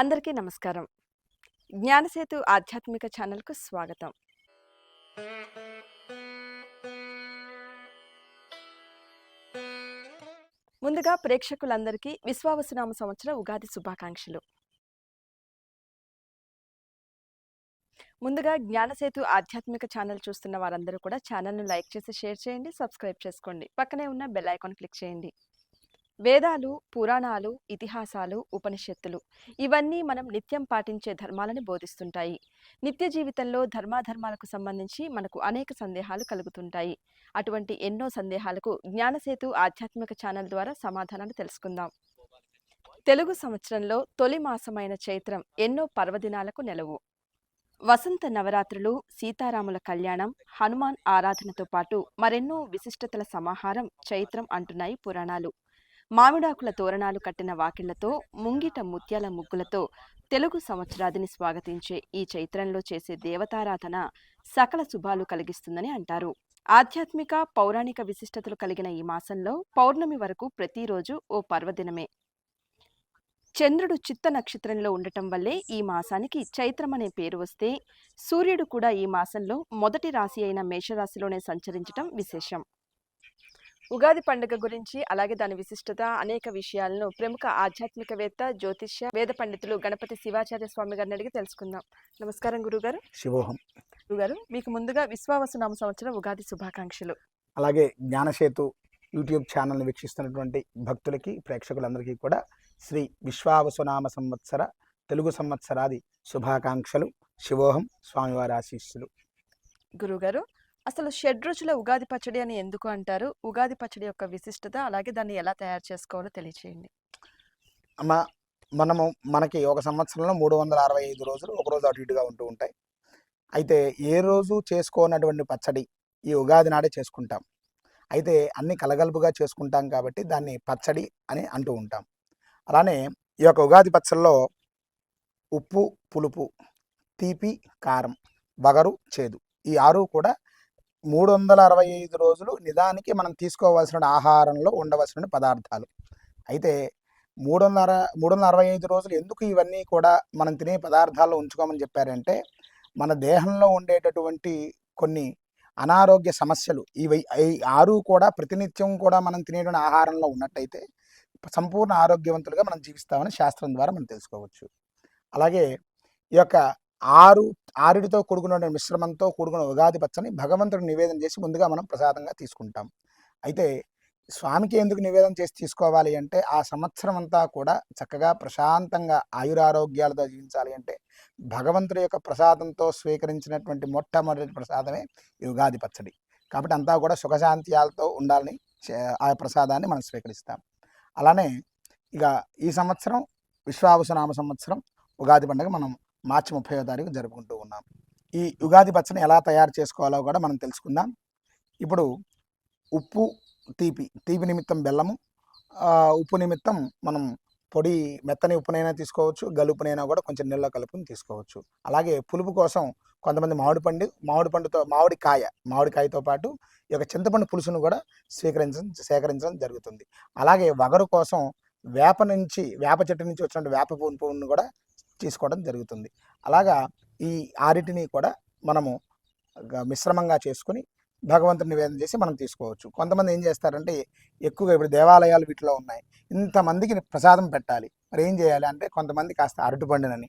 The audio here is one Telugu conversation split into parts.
అందరికీ నమస్కారం. జ్ఞానసేతు ఆధ్యాత్మిక ఛానల్కు స్వాగతం. ముందుగా ప్రేక్షకులందరికీ విశ్వావసునామ సంవత్సర ఉగాది శుభాకాంక్షలు. ముందుగా జ్ఞానసేతు ఆధ్యాత్మిక ఛానల్ చూస్తున్న వారందరూ కూడా ఛానల్ను లైక్ చేసి షేర్ చేయండి సబ్స్క్రైబ్ చేసుకోండి. పక్కనే ఉన్న బెల్ ఐకాన్ క్లిక్ చేయండి. వేదాలు పురాణాలు ఇతిహాసాలు ఉపనిషత్తులు ఇవన్నీ మనం నిత్యం పాటించే ధర్మాలను బోధిస్తుంటాయి. నిత్య జీవితంలో ధర్మాధర్మాలకు సంబంధించి మనకు అనేక సందేహాలు కలుగుతుంటాయి. అటువంటి ఎన్నో సందేహాలకు జ్ఞానసేతు ఆధ్యాత్మిక ఛానల్ ద్వారా సమాధానాలు తెలుసుకుందాం. తెలుగు సంవత్సరంలో తొలి మాసమైన చైత్రం ఎన్నో పర్వదినాలకు నెలవు. వసంత నవరాత్రులు సీతారాముల కళ్యాణం హనుమాన్ ఆరాధనతో పాటు మరెన్నో విశిష్టతల సమాహారం చైత్రం అంటున్నాయి పురాణాలు. మామిడాకుల తోరణాలు కట్టిన వాకిళ్ళతో ముంగిట ముత్యాల ముగ్గులతో తెలుగు సంవత్సరాదిని స్వాగతించే ఈ చైత్రంలో చేసే దేవతారాధన సకల శుభాలు కలిగిస్తుందని అంటారు. ఆధ్యాత్మిక పౌరాణిక విశిష్టతలు కలిగిన ఈ మాసంలో పౌర్ణమి వరకు ప్రతిరోజు ఓ పర్వదినమే. చంద్రుడు చిత్త నక్షత్రంలో ఉండటం వల్లే ఈ మాసానికి చైత్రం అనే పేరు వస్తే సూర్యుడు కూడా ఈ మాసంలో మొదటి రాశి అయిన మేషరాశిలోనే సంచరించటం విశేషం. ఉగాది పండుగ గురించి అలాగే దాని విశిష్టత అనేక విషయాలను ప్రముఖ ఆధ్యాత్మికవేత్త జ్యోతిష్య వేద పండితులు గణపతి శివాచార్య స్వామి గారిని అడిగి తెలుసుకుందాం. నమస్కారం గురుగారు. శివోహం గురుగారు మీకు ముందుగా విశ్వావసునామ సంవత్సరం ఉగాది శుభాకాంక్షలు. అలాగే జ్ఞానసేతు యూట్యూబ్ ఛానల్ని వీక్షిస్తున్నటువంటి భక్తులకి ప్రేక్షకులందరికీ కూడా శ్రీ విశ్వావసునామ సంవత్సర తెలుగు సంవత్సరాది శుభాకాంక్షలు. శివోహం స్వామివారి ఆశీస్సులు. గురుగారు అసలు షడ్రుచుల ఉగాది పచ్చడి అని ఎందుకు అంటారు? ఉగాది పచ్చడి యొక్క విశిష్టత అలాగే దాన్ని ఎలా తయారు చేసుకోవాలో తెలియచేయండి. అమ్మా మనము మనకి ఒక సంవత్సరంలో మూడు వందల అరవై ఐదు రోజులు ఒక రోజు అటు ఇటుగా ఉంటూ ఉంటాయి. అయితే ఏ రోజు చేసుకోనటువంటి పచ్చడి ఈ ఉగాది నాడే చేసుకుంటాం. అయితే అన్ని కలగలుపుగా చేసుకుంటాం కాబట్టి దాన్ని పచ్చడి అని అంటూ ఉంటాం. అలానే ఈ యొక్క ఉగాది పచ్చడిలో ఉప్పు పులుపు తీపి కారం వగరు చేదు ఈ ఆరు కూడా మూడు వందల అరవై ఐదు రోజులు నిదానికి మనం తీసుకోవాల్సిన ఆహారంలో ఉండవలసిన పదార్థాలు. అయితే మూడు వందల మూడు వందల అరవై ఐదు రోజులు ఎందుకు ఇవన్నీ కూడా మనం తినే పదార్థాల్లో ఉంచుకోమని చెప్పారంటే మన దేహంలో ఉండేటటువంటి కొన్ని అనారోగ్య సమస్యలు ఇవి ఈ ఆరు కూడా ప్రతినిత్యం కూడా మనం తినేటువంటి ఆహారంలో ఉన్నట్టయితే సంపూర్ణ ఆరోగ్యవంతులుగా మనం జీవిస్తామని శాస్త్రం ద్వారా మనం తెలుసుకోవచ్చు. అలాగే ఈ యొక్క ఆరు ఆరుడితో కూడుకున్న మిశ్రమంతో కూడుకున్న ఉగాది పచ్చని భగవంతుడు నివేదన చేసి ముందుగా మనం ప్రసాదంగా తీసుకుంటాం. అయితే స్వామికి ఎందుకు నివేదన చేసి తీసుకోవాలి అంటే ఆ సంవత్సరం అంతా కూడా చక్కగా ప్రశాంతంగా ఆయురారోగ్యాలతో జీవించాలి అంటే భగవంతుడి యొక్క ప్రసాదంతో స్వీకరించినటువంటి మొట్టమొదటి ప్రసాదమే ఈ ఉగాది పచ్చడి. కాబట్టి అంతా కూడా సుఖశాంత్యాలతో ఉండాలని చే- ఆ ప్రసాదాన్ని మనం స్వీకరిస్తాం. అలానే ఇక ఈ సంవత్సరం విశ్వావసనామ సంవత్సరం ఉగాది పండుగ మనం మార్చి ముప్పై తారీఖు జరుపుకుంటూ ఉన్నాం. ఈ ఉగాది పచ్చని ఎలా తయారు చేసుకోవాలో కూడా మనం తెలుసుకుందాం. ఇప్పుడు ఉప్పు తీపి తీపి నిమిత్తం బెల్లము ఉప్పు నిమిత్తం మనం పొడి మెత్తని ఉప్పునైనా తీసుకోవచ్చు గలుపునైనా కూడా కొంచెం నీళ్ళ కలుపుని తీసుకోవచ్చు. అలాగే పులుపు కోసం కొంతమంది మామిడి పండు మామిడి పండుతో మామిడి కాయ మామిడికాయతో పాటు ఈ యొక్క చింతపండు పులుసును కూడా స్వీకరించడం సేకరించడం జరుగుతుంది. అలాగే వగరు కోసం వేప నుంచి వేప చెట్టు నుంచి వచ్చినటువంటి వేప పువ్వు పువ్వును కూడా తీసుకోవడం జరుగుతుంది. అలాగా ఈ ఆరిటిని కూడా మనము గ- మిశ్రమంగా చేసుకుని భగవంతుని నివేదన చేసి మనం తీసుకోవచ్చు. కొంతమంది ఏం చేస్తారంటే ఎక్కువగా ఇప్పుడు దేవాలయాలు వీటిలో ఉన్నాయి. ఇంతమందికి ప్రసాదం పెట్టాలి. మరి ఏం చేయాలి అంటే కొంతమంది కాస్త అరటిపండునని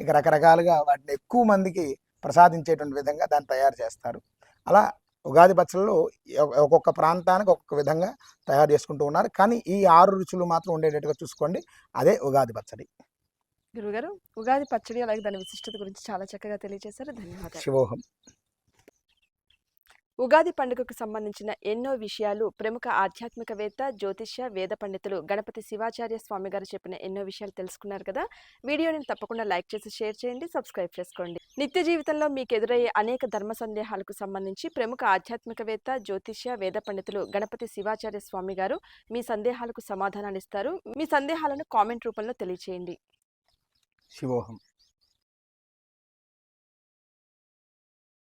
ఇక రకరకాలుగా వాటిని ఎక్కువ మందికి ప్రసాదించేటువంటి విధంగా దాన్ని తయారు చేస్తారు. అలా ఉగాది పచ్చళ్ళు ఒక్కొక్క ప్రాంతానికి ఒక్కొక్క విధంగా తయారు చేసుకుంటూ ఉన్నారు. కానీ ఈ ఆరు రుచులు మాత్రం ఉండేటట్టుగా చూసుకోండి. అదే ఉగాది పచ్చడి. గురుగారు ఉగాది పచ్చడి అలాగే దాని విశిష్టత గురించి చాలా చక్కగా తెలియజేశారు ధన్యవాదాలు. శివోహం ఉగాది పండుగకు సంబంధించిన ఎన్నో విషయాలు ప్రముఖ ఆధ్యాత్మికవేత్త జ్యోతిష్య వేద పండితులు గణపతి శివాచార్య స్వామి గారు చెప్పిన ఎన్నో విషయాలు తెలుసుకున్నారు కదా? వీడియోని తప్పకుండా లైక్ చేసి షేర్ చేయండి సబ్స్క్రైబ్ చేసుకోండి. నిత్య జీవితంలో మీకు ఎదురయ్యే అనేక ధర్మ సందేహాలకు సంబంధించి ప్రముఖ ఆధ్యాత్మికవేత్త జ్యోతిష్య వేద పండితులు గణపతి శివాచార్య స్వామి గారు మీ సందేహాలకు సమాధానాలు ఇస్తారు. మీ సందేహాలను కామెంట్ రూపంలో తెలియచేయండి. శివోహం.